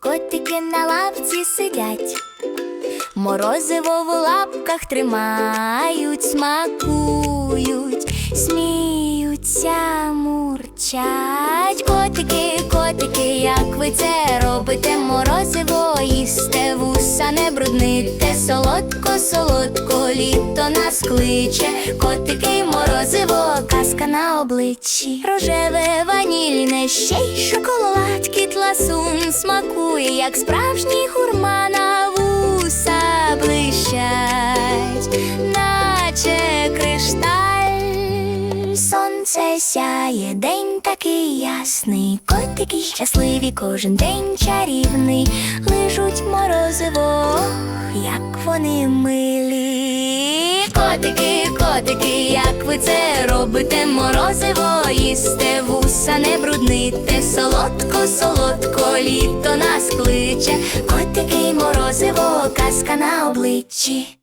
котики на лавці сидять, морозиво в лапках тримають, смакують, сміються, мурчать. Котики, котики, як ви це робите? Морозиво їсте, вуса не брудните, солодко, солодко, літо нас кличе. Котики, морозиво, казка на обличчі. Рожеве, ванільне, ще й шоколад, ласун смакує, як справжній хурма на вуса блищать, наче кришталь. Сонце сяє, день такий ясний, котики щасливі, кожен день чарівний, лижуть морозиво, як вони милі. Котики, котики, як ви це робите? Морозиво їсте, вуса солодко, солодко, літо нас кличе, котики, й морозиво, казка на обличчі.